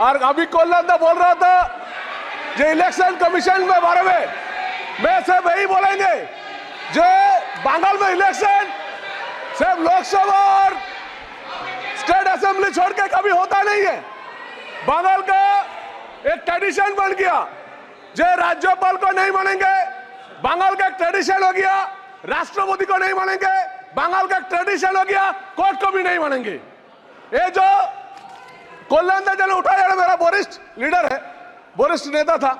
और अभी कोल्लंदा बोल रहा था जो इलेक्शन कमीशन में बारे में, मैं सिर्फ़ यही बोलेंगे, जो बंगाल में इलेक्शन, सिर्फ़ लोकसभा और स्टेट असेंबली छोड़ के कभी होता नहीं है। बंगाल का एक ट्रेडिशन बन गया, जो राज्यपाल को नहीं मानेंगे, बंगाल का एक ट्रेडिशन हो गया, राष्ट्रपति को नहीं मानेंगे, बंगाल का एक ट्रेडिशन हो गया, कोर्ट को भी नहीं मानेंगे। ये जो कोल्लंदा जन उठाया है, मेरा वरिष्ठ लीडर है वरिष्ठ नेता था।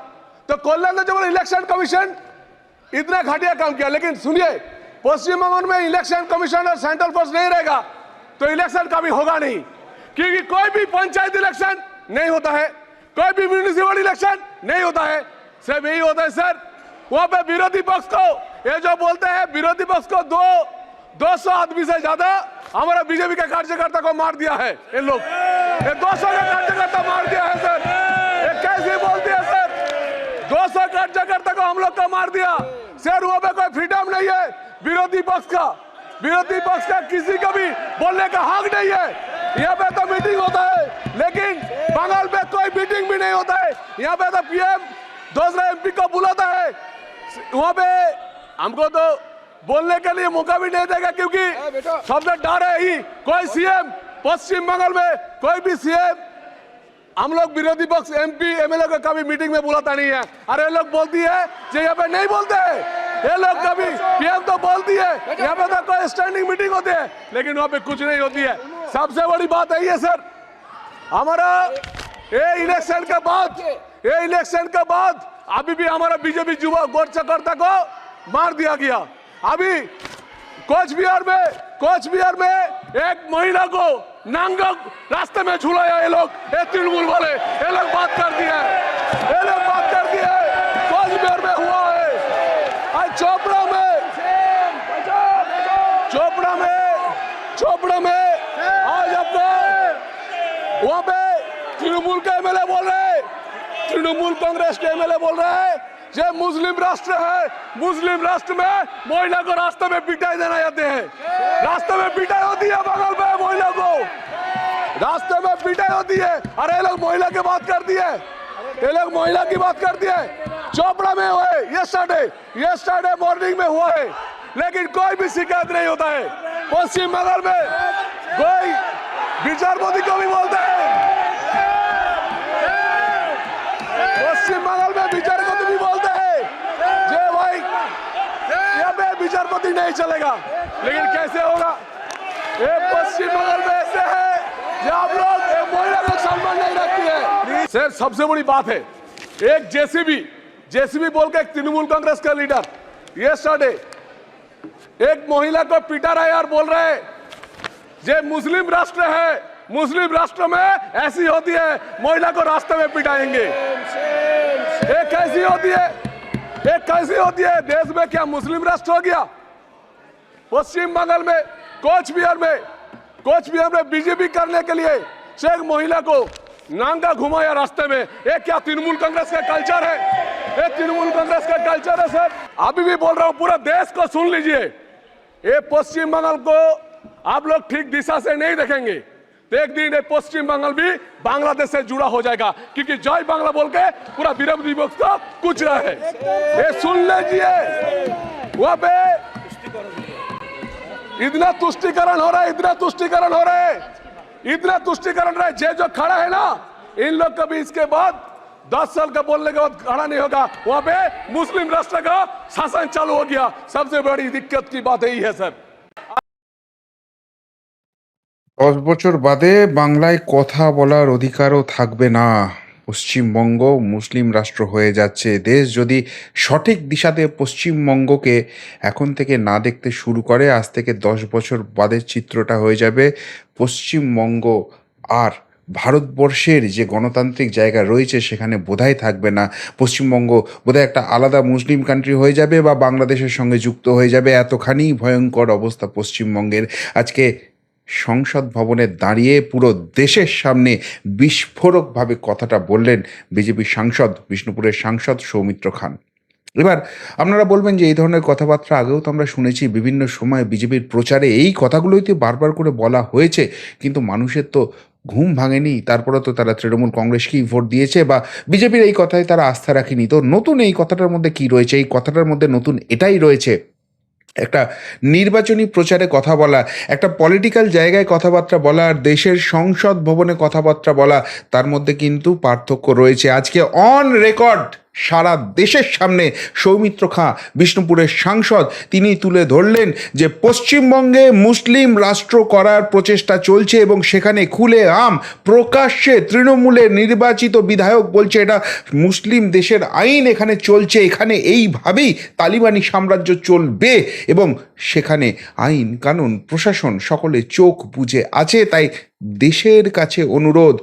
तो कोल्लंदा जब इलेक्शन कमीशन इतना घटिया काम किया लेकिन सुनिए पश्चिम बंगाल में इलेक्शन कमीशन और सेंट्रल फोर्स नहीं रहेगा तो इलेक्शन कभी होगा नहीं। क्योंकि कोई भी पंचायत इलेक्शन नहीं होता है कोई भी म्यूनिसिपल इलेक्शन नहीं होता है। सिर्फ़ यही होता है सर। वहाँ पे विरोधी पक्ष को ये जो बोलते हैं विरोधी पक्ष को दो 200 आदमी से ज़्यादा हमारा बीजेपी के कार्यकर्ता को मार दिया है। ये लोग। ये 200 का कार्यकर्ता मार दिया है, सर। ये कैसे बोलते हैं, सर? 200 कार्यकर्ता को हम लोग का मार दिया। सर, वहाँ पे कोई फ्रीडम नहीं है। विरोधी पक्ष का। विरोधी पक्ष का किसी का भी बोलने का हक नहीं है। यहाँ पे तो मीटिंग होता है, लेकिन बंगाल में कोई मीटिंग भी नहीं होता है। यहाँ पे तो पीएम, दूसरे एमपी को बुलाता है। वहाँ पे हमको तो बोलने के लिए मौका भी नहीं देगा क्योंकि सबसे डर है ही। कोई सीएम पश्चिम बंगाल में कोई भी सीएम हम लोग विरोधी पक्ष एमपी एमएलए को कभी मीटिंग में बुलाता नहीं है। अरे लोग बोलती है जो यहाँ पे नहीं बोलते। ये लोग कभी पीएम तो बोलती है। यहाँ पे तो कोई स्टैंडिंग मीटिंग होती है लेकिन वहाँ पे कुछ नहीं होती है। सबसे बड़ी बात यही है ये सर। हमारा ये इलेक्शन के बाद ये इलेक्शन के बाद अभी भी हमारा बीजेपी युवा गोरचकर्ता को मार दिया गया। अभी कोच बिहार में कोच बिहार में एक महिला को नांगा रास्ते में झुलाया ये लोग ये तृणमूल वाले ये लोग बात कर दिए ये लोग बात कर दिए कोच बिहार में हुआ है आज चोपड़ा में चोपड़ा में चोपड़ा में आज आपका वहां पे तृणमूल के एमएलए बोल रहे हैं तृणमूल कांग्रेस के एमएलए बोल रहे हैं ये मुस्लिम राष्ट्र है, मुस्लिम राष्ट्र में महिला को रास्ते में पिटाई देना जाते हैं। रास्ते में पिटाई होती है बगल में महिला को। रास्ते में पिटाई होती है। अरे लोग महिला की बात कर दिए ये लोग महिला की बात कर दिए चोपड़ा में हुए ये स्टार्टे ये स्टार्टे मॉर्निंग में हुआ है। लेकिन कोई भी शिकायत नहीं होता है। पश्चिम बंगाल में कोई विचारपति को भी बोलते हैं। पश्चिम बंगाल में विचारपति भी बोलते हैं जे भाई यहाँ पे नहीं चलेगा। लेकिन कैसे होगा? ये पश्चिम बंगाल में ऐसे है जो आप लोग महिला लोग सम्मान नहीं रखती है। सर, सबसे बड़ी बात है, एक जेसीबी जेसीबी बोल के एक तृणमूल कांग्रेस का लीडर, ये स्टार्ट एक महिला को पिटा रहा है और बोल रहे ये मुस्लिम राष्ट्र है, मुस्लिम राष्ट्र में ऐसी होती है, महिला को रास्ते में पिटाएँगे। ये कैसी होती है, एक कैसी होती है, देश में क्या मुस्लिम राष्ट्र हो गया? पश्चिम बंगाल में कोच बिहार में कोच बिहार में बीजेपी करने के लिए एक महिला को नांगा घुमाया रास्ते में। ये क्या तृणमूल कांग्रेस का कल्चर है? ये तृणमूल कांग्रेस का कल्चर है, सर। अभी भी बोल रहा हूँ, पूरा देश को सुन लीजिए। ये पश्चिम बंगाल को आप लोग ठीक दिशा से नहीं देखेंगे। तो एक दिन ये पश्चिम बंगाल भी बांग्लादेश से जुड़ा हो जाएगा, क्योंकि जय बांग्ला बोल के पूरा विरोधी पक्ष को कुछ रहा है। ये सुन लीजिए। वहाँ पे इतना तुष्टिकरण हो रहा है इतना तुष्टिकरण हो रहा है इतना तुष्टिकरण रहा है जे जो खड़ा है ना इन लोग का भी इसके बाद दस साल का बोलने के बाद खड़ा नहीं होगा वहां पे मुस्लिम राष्ट्र का शासन चालू हो गया सबसे बड़ी दिक्कत की बात यही है सर দশ বছর বাদে বাংলায় কথা বলার অধিকারও থাকবে না পশ্চিমবঙ্গ মুসলিম রাষ্ট্র হয়ে যাচ্ছে দেশ যদি সঠিক দিশাতে পশ্চিমবঙ্গকে এখন থেকে না দেখতে শুরু করে, আজ থেকে দশ বছর বাদের চিত্রটা হয়ে যাবে। পশ্চিমবঙ্গ আর ভারতবর্ষের যে গণতান্ত্রিক জায়গা রয়েছে সেখানে বোধহয় থাকবে না। পশ্চিমবঙ্গ বোধহয় একটা আলাদা মুসলিম কান্ট্রি হয়ে যাবে বা বাংলাদেশের সঙ্গে যুক্ত হয়ে যাবে। এতখানি ভয়ঙ্কর অবস্থা পশ্চিমবঙ্গের। আজকে সংসদ ভবনে দাঁড়িয়ে পুরো দেশের সামনে বিস্ফোরকভাবে কথাটা বললেন বিজেপির সাংসদ, বিষ্ণুপুরের সাংসদ সৌমিত্র খান। এবার আপনারা বলবেন যে এই ধরনের কথাবার্তা আগেও তো আমরা শুনেছি, বিভিন্ন সময় বিজেপির প্রচারে এই কথাগুলোই তো বারবার করে বলা হয়েছে, কিন্তু মানুষের তো ঘুম ভাঙেনি, তারপরে তো তারা তৃণমূল কংগ্রেসকেই ভোট দিয়েছে বা বিজেপির এই কথায় তারা আস্থা রাখেনি। তো নতুন এই কথাটার মধ্যে কি রয়েছে? এই কথাটার মধ্যে নতুন এটাই রয়েছে। একটা নির্বাচনী প্রচারে কথা বলা, একটা পলিটিক্যাল জায়গায় কথাবার্তা বলা আর দেশের সংসদ ভবনে কথাবার্তা বলা, তার মধ্যে কিন্তু পার্থক্য রয়েছে। আজকে অন রেকর্ড সারা দেশের সামনে সৌমিত্র খাঁ, বিষ্ণুপুরের সাংসদ। তিনি তুলে ধরলেন যে পশ্চিমবঙ্গে মুসলিম রাষ্ট্র করার প্রচেষ্টা চলছে এবং সেখানে খুলে আম প্রকাশ্যে তৃণমূলের নির্বাচিত বিধায়ক বলছে, এটা মুসলিম দেশের আইন এখানে চলছে, এখানে এইভাবেই তালিবানি সাম্রাজ্য চলবে। এবং সেখানে আইন কানুন, প্রশাসন সকলে চোখ বুঝে আছে, তাই দেশের কাছে অনুরোধ,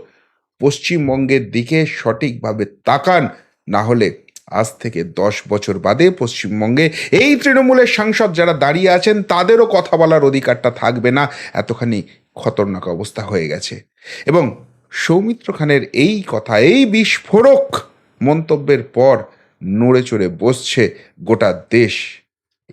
পশ্চিমবঙ্গের দিকে সঠিকভাবে তাকান। না হলে আজ থেকে দশ বছর বাদে পশ্চিমবঙ্গে এই তৃণমূলের সাংসদ যারা দাঁড়িয়ে আছেন, তাদেরও কথা বলার অধিকারটা থাকবে না। এতখানি খতরনাক অবস্থা হয়ে গেছে। এবং সৌমিত্র খানের এই কথা, এই বিস্ফোরক মন্তব্যের পর নড়ে চড়ে বসছে গোটা দেশ।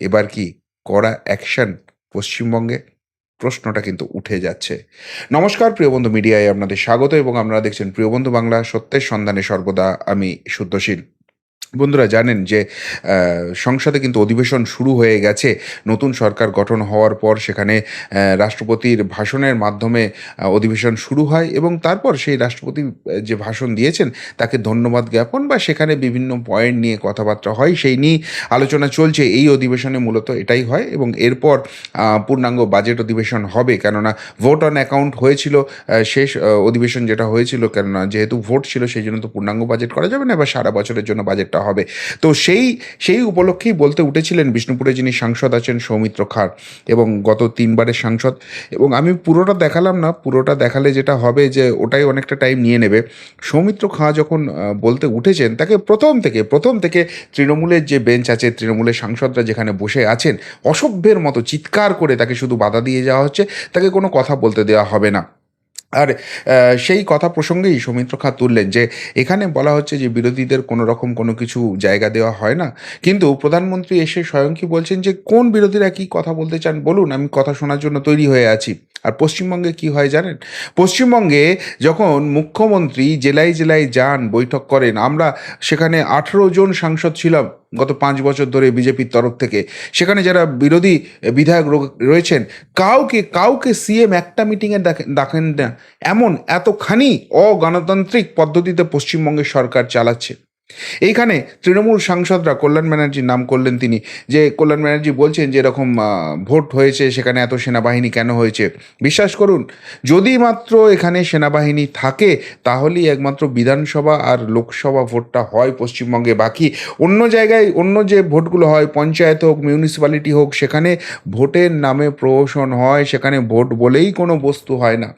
এবার কি করা অ্যাকশন পশ্চিমবঙ্গে? প্রশ্নটা কিন্তু উঠে যাচ্ছে। নমস্কার প্রিয়বন্ধু মিডিয়ায় আপনাদের স্বাগত এবং আপনারা দেখছেন প্রিয়বন্ধু বাংলা সত্যের সন্ধানে সর্বদা। আমি শুদ্ধশীল। বন্ধুরা জানেন যে সংসদে কিন্তু অধিবেশন শুরু হয়ে গেছে। নতুন সরকার গঠন হওয়ার পর সেখানে রাষ্ট্রপতির ভাষণের মাধ্যমে অধিবেশন শুরু হয় এবং তারপর সেই রাষ্ট্রপতি যে ভাষণ দিয়েছেন তাকে ধন্যবাদ জ্ঞাপন বা সেখানে বিভিন্ন পয়েন্ট নিয়ে কথাবার্তা হয়, সেই নিয়ে আলোচনা চলছে। এই অধিবেশনে মূলত এটাই হয় এবং এরপর পূর্ণাঙ্গ বাজেট অধিবেশন হবে। কেননা ভোট অন অ্যাকাউন্ট হয়েছিল শেষ অধিবেশন যেটা হয়েছিল, কেননা যেহেতু ভোট ছিল, সেই জন্য তো পূর্ণাঙ্গ বাজেট করা যাবে না বা সারা বছরের জন্য বাজেটটা হবে। তো সেই সেই উপলক্ষেই বলতে উঠেছিলেন বিষ্ণুপুরে যিনি সাংসদ আছেন সৌমিত্র খার এবং গত তিনবারের সাংসদ। এবং আমি পুরোটা দেখালাম না, পুরোটা দেখালে যেটা হবে যে ওটাই অনেকটা টাইম নিয়ে নেবে। সৌমিত্র খাঁ যখন বলতে উঠেছেন, তাকে প্রথম থেকে প্রথম থেকে তৃণমূলের যে বেঞ্চ আছে, তৃণমূলের সাংসদরা যেখানে বসে আছেন, অসভ্যের মতো চিৎকার করে তাকে শুধু বাধা দিয়ে যাওয়া হচ্ছে, তাকে কোনো কথা বলতে দেওয়া হবে না। আর সেই কথা প্রসঙ্গেই সৌমিত্র খাঁ তুললেন যে, এখানে বলা হচ্ছে যে, বিরোধীদের কোনো রকম কোনো কিছু জায়গা দেওয়া হয় না। কিন্তু প্রধানমন্ত্রী এসে স্বয়ং কি বলছেন যে, কোন বিরোধীরা কি কথা বলতে চান? বলুন, আমি কথা শোনার জন্য তৈরি হয়ে আছি। আর পশ্চিমবঙ্গে কি হয় জানেন? পশ্চিমবঙ্গে যখন মুখ্যমন্ত্রী জেলায় জেলায় যান, বৈঠক করেন, আমরা সেখানে আঠেরো জন সাংসদ ছিলাম গত পাঁচ বছর ধরে বিজেপির তরফ থেকে। সেখানে যারা বিরোধী বিধায়ক রয়েছেন, কাউকে কাউকে সিএম একটা মিটিংয়ে ডাকেন না। এমন এতখানি অগণতান্ত্রিক পদ্ধতিতে পশ্চিমবঙ্গের সরকার চালাচ্ছে। এইখানে তৃণমূল সাংসদরা কল্যাণ ব্যানার্জির নাম করলেন তিনি, যে কল্যাণ ব্যানার্জি বলছেন যে এরকম ভোট হয়েছে, সেখানে এত সেনাবাহিনী কেন হয়েছে? বিশ্বাস করুন, যদি মাত্র এখানে সেনাবাহিনী থাকে, তাহলেই একমাত্র বিধানসভা আর লোকসভা ভোটটা হয় পশ্চিমবঙ্গে। বাকি অন্য জায়গায়, অন্য যে ভোটগুলো হয়, পঞ্চায়েত হোক, মিউনিসিপ্যালিটি হোক, সেখানে ভোটের নামে প্রহসন হয়, সেখানে ভোট বলেই কোনো বস্তু হয় না।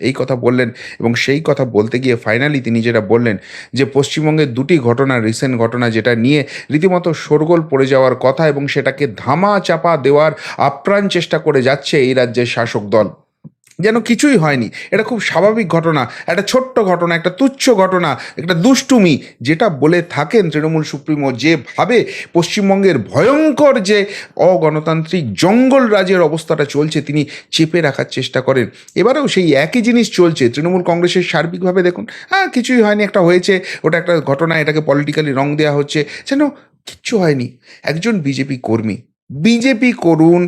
এই কথা বললেন এবং সেই কথা বলতে গিয়ে ফাইনালি তিনি যেটা বললেন যে পশ্চিমবঙ্গের দুটি ঘটনা রিসেন্ট ঘটনা যেটা নিয়ে রীতিমতো শোরগোল পড়ে যাওয়ার কথা এবং সেটাকে ধামা চাপা দেওয়ার আপ্রাণ চেষ্টা করে যাচ্ছে এই রাজ্যের শাসক দল। যেন কিছুই হয়নি। এটা খুব স্বাভাবিক ঘটনা, একটা ছোট্ট ঘটনা, একটা তুচ্ছ ঘটনা, একটা দুষ্টুমি, যেটা বলে থাকেন তৃণমূল সুপ্রিমো যেভাবে পশ্চিমবঙ্গের ভয়ঙ্কর যে অগণতান্ত্রিক জঙ্গল রাজের অবস্থাটা চলছে, তিনি চেপে রাখার চেষ্টা করেন। এবারেও সেই একই জিনিস চলছে, তৃণমূল কংগ্রেসের সার্বিকভাবে দেখুন হ্যাঁ কিছুই হয়নি, একটা হয়েছে, ওটা একটা ঘটনা, এটাকে পলিটিক্যালি রং দেওয়া হচ্ছে, যেন কিচ্ছু হয়নি। একজন বিজেপি কর্মী, বিজেপি করুন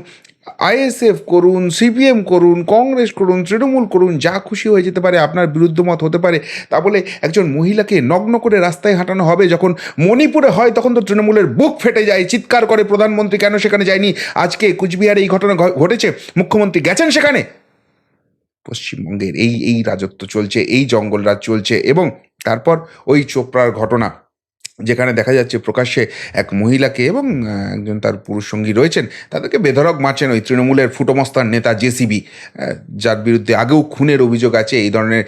আইএসএফ করুন, সিপিএম করুন, কংগ্রেস করুন, তৃণমূল করুন, যা খুশি হয়ে যেতে পারে, আপনার বিরুদ্ধ মত হতে পারে, তা বলে একজন মহিলাকে নগ্ন করে রাস্তায় হাঁটানো হবে, যখন মণিপুরে হয়, তখন তো তৃণমূলের বুক ফেটে যায়, চিৎকার করে প্রধানমন্ত্রী, কেন সেখানে যায়নি? আজকে কুচবিহারে এই ঘটনা ঘটেছে, মুখ্যমন্ত্রী গেছেন সেখানে? পশ্চিমবঙ্গের এই এই রাজত্ব চলছে, এই জঙ্গলরাজ চলছে, এবং তারপর ওই চোপড়ার ঘটনা। যেখানে দেখা যাচ্ছে প্রকাশ্যে এক মহিলাকে এবং একজন তার পুরুষ সঙ্গী রয়েছেন, তাদেরকে বেধরক মারছেন ওই তৃণমূলের ফুটোমস্তার নেতা জেসিবি যার বিরুদ্ধে আগেও খুনের অভিযোগ আছে, এই ধরনের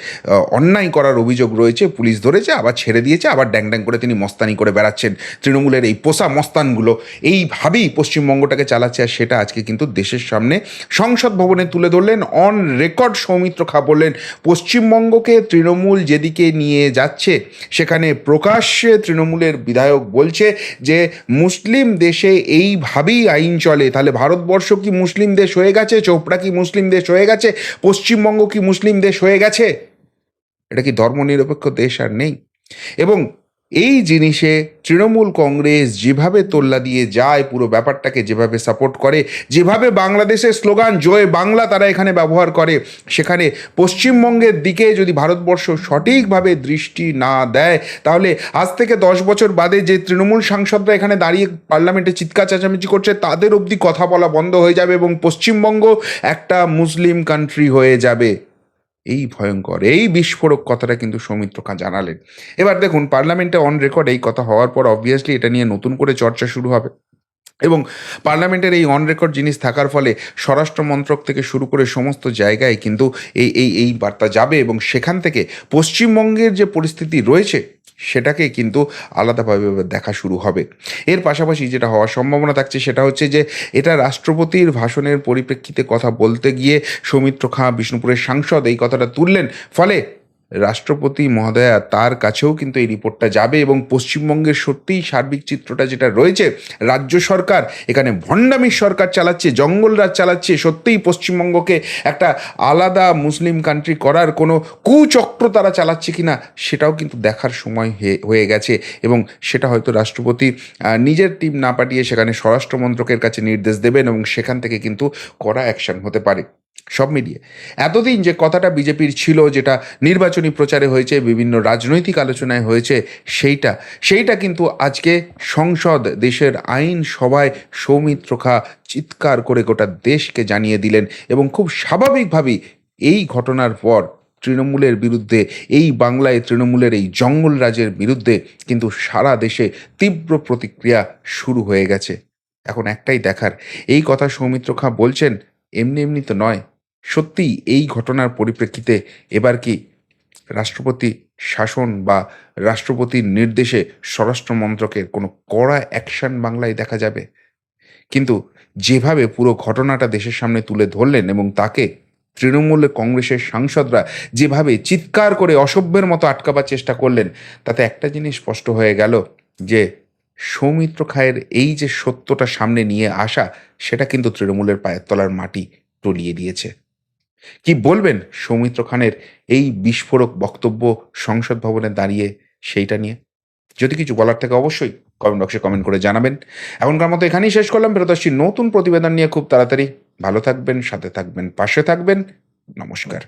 অন্যায় করার অভিযোগ রয়েছে, পুলিশ ধরেছে, আবার ছেড়ে দিয়েছে, আবার ড্যাং ড্যাং করে তিনি মস্তানি করে বেড়াচ্ছেন তৃণমূলের এই পোষা মস্তানগুলো। এইভাবেই পশ্চিমবঙ্গটাকে চালাচ্ছে আর সেটা আজকে কিন্তু দেশের সামনে সংসদ ভবনে তুলে ধরলেন অন রেকর্ড সৌমিত্র খা বললেন, পশ্চিমবঙ্গকে তৃণমূল যেদিকে নিয়ে যাচ্ছে, সেখানে প্রকাশ্যে তৃণমূল তৃণমূলের বিধায়ক বলছে যে, মুসলিম দেশে এইভাবেই আইন চলে। তাহলে ভারতবর্ষ কি মুসলিম দেশ হয়ে গেছে? চোপড়া কি মুসলিম দেশ হয়ে গেছে? পশ্চিমবঙ্গ কি মুসলিম দেশ হয়ে গেছে? এটা কি ধর্মনিরপেক্ষ দেশ আর নেই। এবং এই জিনিসে তৃণমূল কংগ্রেস যেভাবে তোল্লা দিয়ে যায়, পুরো ব্যাপারটাকে যেভাবে সাপোর্ট করে, যেভাবে বাংলাদেশের স্লোগান, জয় বাংলা তারা এখানে ব্যবহার করে, সেখানে পশ্চিমবঙ্গের দিকে যদি ভারতবর্ষ সঠিকভাবে দৃষ্টি না দেয়, তাহলে আজ থেকে দশ বছর বাদে যে তৃণমূল সাংসদরা এখানে দাঁড়িয়ে পার্লামেন্টে চিৎকার চেঁচামেচি করছে, তাদের অবধি কথা বলা বন্ধ হয়ে যাবে এবং পশ্চিমবঙ্গ একটা মুসলিম কান্ট্রি হয়ে যাবে। এই ভয়ঙ্কর, এই বিস্ফোরক কথাটা কিন্তু সৌমিত্র খাঁ জানালেন। এবার দেখুন, পার্লামেন্টে অন রেকর্ড এই কথা হওয়ার পর অবভিয়াসলি এটা নিয়ে নতুন করে চর্চা শুরু হবে। এবং পার্লামেন্টের এই অন রেকর্ড জিনিস থাকার ফলে স্বরাষ্ট্র মন্ত্রক থেকে শুরু করে সমস্ত জায়গায় কিন্তু এই এই এই বার্তা যাবে এবং সেখান থেকে পশ্চিমবঙ্গের যে পরিস্থিতি রয়েছে সেটাকে কিন্তু আলাদাভাবে দেখা শুরু হবে। এর পাশাপাশি যেটা হওয়ার সম্ভাবনা থাকছে সেটা হচ্ছে যে, এটা রাষ্ট্রপতির ভাষণের পরিপ্রেক্ষিতে কথা বলতে গিয়ে সৌমিত্র খাঁ বিষ্ণুপুরের সাংসদ এই কথাটা তুললেন। ফলে রাষ্ট্রপতি মহোদয়া তার কাছেও কিন্তু এই রিপোর্টটা যাবে এবং পশ্চিমবঙ্গের সত্যিই সার্বিক চিত্রটা যেটা রয়েছে, রাজ্য সরকার, এখানে ভণ্ডামির সরকার চালাচ্ছে জঙ্গলরাজ চালাচ্ছে, সত্যিই পশ্চিমবঙ্গকে একটা আলাদা মুসলিম কান্ট্রি করার কোনো কুচক্র তারা চালাচ্ছে কিনা সেটাও কিন্তু দেখার সময় হয়ে- গেছে এবং সেটা হয়তো রাষ্ট্রপতি নিজের টিম না পাঠিয়ে সেখানে স্বরাষ্ট্র মন্ত্রকের কাছে নির্দেশ দেবেন এবং সেখান থেকে কিন্তু কড়া অ্যাকশন হতে পারে। সব মিলিয়ে। এতদিন যে কথাটা বিজেপির ছিল, যেটা নির্বাচনী প্রচারে হয়েছে, বিভিন্ন রাজনৈতিক আলোচনায় হয়েছে, সেইটা সেইটা কিন্তু আজকে সংসদ, দেশের আইন সভায় সৌমিত্র খা চিৎকার করে গোটা দেশকে জানিয়ে দিলেন এবং খুব স্বাভাবিকভাবেই এই ঘটনার পর তৃণমূলের বিরুদ্ধে, এই বাংলায় তৃণমূলের এই জঙ্গল রাজের বিরুদ্ধে কিন্তু সারা দেশে তীব্র প্রতিক্রিয়া শুরু হয়ে গেছে। এখন একটাই দেখার, এই কথা সৌমিত্র খাঁ বলছেন, এমনি এমনি তো নয়। সত্যিই এই ঘটনার পরিপ্রেক্ষিতে এবার কি রাষ্ট্রপতি শাসন বা রাষ্ট্রপতির নির্দেশে স্বরাষ্ট্র মন্ত্রকের কোনো কড়া অ্যাকশন বাংলায় দেখা যাবে? কিন্তু যেভাবে পুরো ঘটনাটা দেশের সামনে তুলে ধরলেন এবং তাকে তৃণমূল কংগ্রেসের সাংসদরা যেভাবে চিৎকার করে অসভ্যের মতো আটকাবার চেষ্টা করলেন, তাতে একটা জিনিস স্পষ্ট হয়ে গেল যে সৌমিত্র খায়ের এই যে সত্যটা সামনে নিয়ে আসা, সেটা কিন্তু তৃণমূলের পায়ের তলার মাটি টলিয়ে দিয়েছে। কি বলবেন সৌমিত্র খানের এই বিস্ফোরক বক্তব্য সংসদ ভবনে দাঁড়িয়ে সেইটা নিয়ে? যদি কিছু বলার থাকে অবশ্যই কমেন্ট বক্সে কমেন্ট করে জানাবেন। এখনকার মতো এখানেই শেষ করলাম। ফেরত আসছি নতুন প্রতিবেদন নিয়ে খুব তাড়াতাড়ি। ভালো থাকবেন, সাথে থাকবেন, পাশে থাকবেন। নমস্কার।